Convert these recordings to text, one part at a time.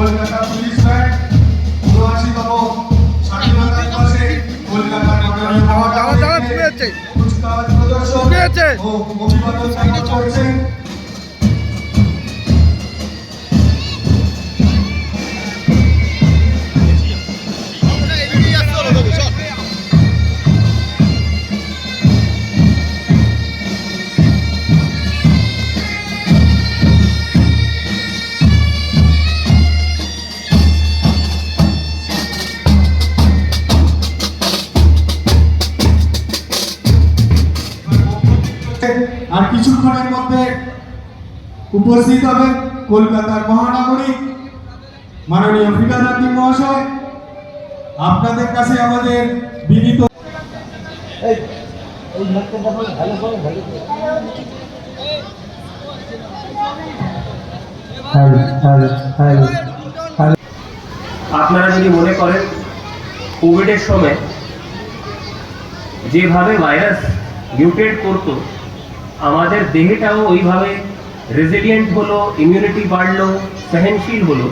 Kolkata police bank উনআশিতম স্বাধীনতা দিবসে দাঁড়া, ঠিক আছে। কুচকাওয়াজ প্রদর্শন ও অভিবাদন করেছেন উপস্থিত হবেন কলকাতার মহানগরী। মাননীয় ফিরাদাতি মহাশয় আপনাদের কাছে আমাদের বিনীত আপনারা যদি মনে করেন কোভিডের সময় যেভাবে ভাইরাস মিউটেট করতো আমাদের দেহটাও ওইভাবে রেজিলিয়েন্ট হলো ইমিউনিটি বাড়লো সহনশীল হলো।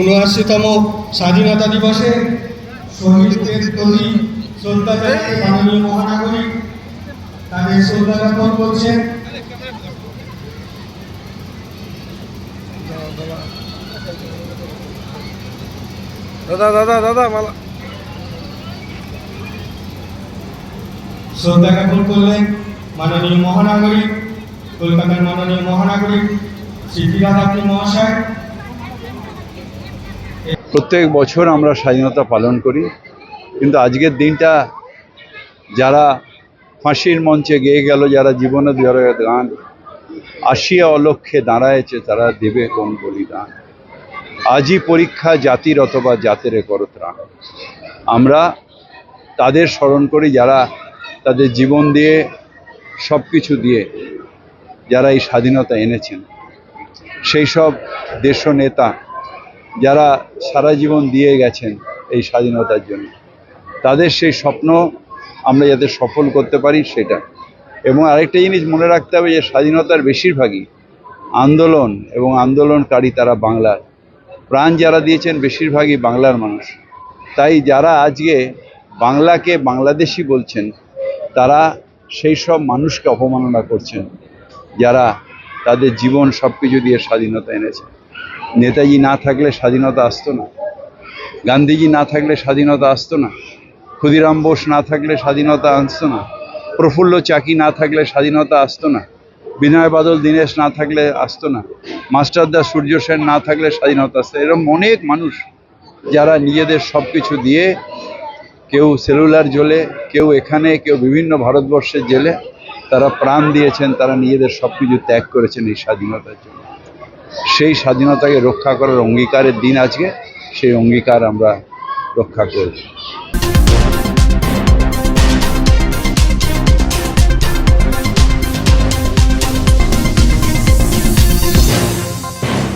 উনআশিতম স্বাধীনতা দিবসে শহীদদের প্রতি শ্রদ্ধা জানিয়ে মাননীয় মহানাগরিক তাদের শ্রদ্ধা জ্ঞাপন করছেন। দাদা দাদা দাদা মালা। শ্রদ্ধা জ্ঞাপন করলেন মাননীয় মহানাগরিক কলকাতার মাননীয় মহানাগরিক ফিরাদাতি মহাশয়। প্রত্যেক বছর আমরা স্বাধীনতা পালন করি। কিন্তু আজকের দিনটা যারা ফাঁসির মঞ্চে গেয়ে গেল, যারা জীবনে যারা গান আসিয়া অলক্ষে দাঁড়ায়ছে, তারা দেবে কোন বলিদান? আজই পরীক্ষা জাতির অথবা জাতের করো ত্রাণ। আমরা তাদের স্মরণ করি, যারা তাদের জীবন দিয়ে সব কিছু দিয়ে যারা এই স্বাধীনতা এনেছেন। সেই সব দেশ নেতা যারা সারা জীবন দিয়ে গেছেন এই স্বাধীনতার জন্য, তাদের সেই স্বপ্ন আমরা যাতে সফল করতে পারি সেটা। এবং আরেকটা জিনিস মনে রাখতে হবে যে স্বাধীনতার বেশিরভাগই আন্দোলন এবং আন্দোলনকারী তারা বাংলার। প্রাণ যারা দিয়েছেন বেশিরভাগই বাংলার মানুষ। তাই যারা আজকে বাংলাকে বাংলাদেশি বলছেন, তারা সেই সব মানুষকে অপমাননা করছেন যারা তাদের জীবন সব কিছু দিয়ে স্বাধীনতা এনেছে। নেতাজি না থাকলে স্বাধীনতা আসতো না। গান্ধীজি না থাকলে স্বাধীনতা আসতো না। ক্ষুদিরাম বোস না থাকলে স্বাধীনতা আসতো না। প্রফুল্ল চাকি না থাকলে স্বাধীনতা আসতো না। বিনয় বাদল, দীনেশ না থাকলে আসতো না। মাস্টারদা সূর্য সেন না থাকলে স্বাধীনতা আসতো এরকম অনেক মানুষ যারা নিজেদের সব কিছু দিয়ে কেউ সেলুলার জেলে, কেউ এখানে, কেউ বিভিন্ন ভারতবর্ষের জেলে, তারা প্রাণ দিয়েছেন, তারা নিজেদের সব কিছু ত্যাগ করেছেন এই স্বাধীনতার জন্য। সেই স্বাধীনতাকে রক্ষা করার অঙ্গীকারের দিন আজকে সেই অঙ্গীকার আমরা রক্ষা করব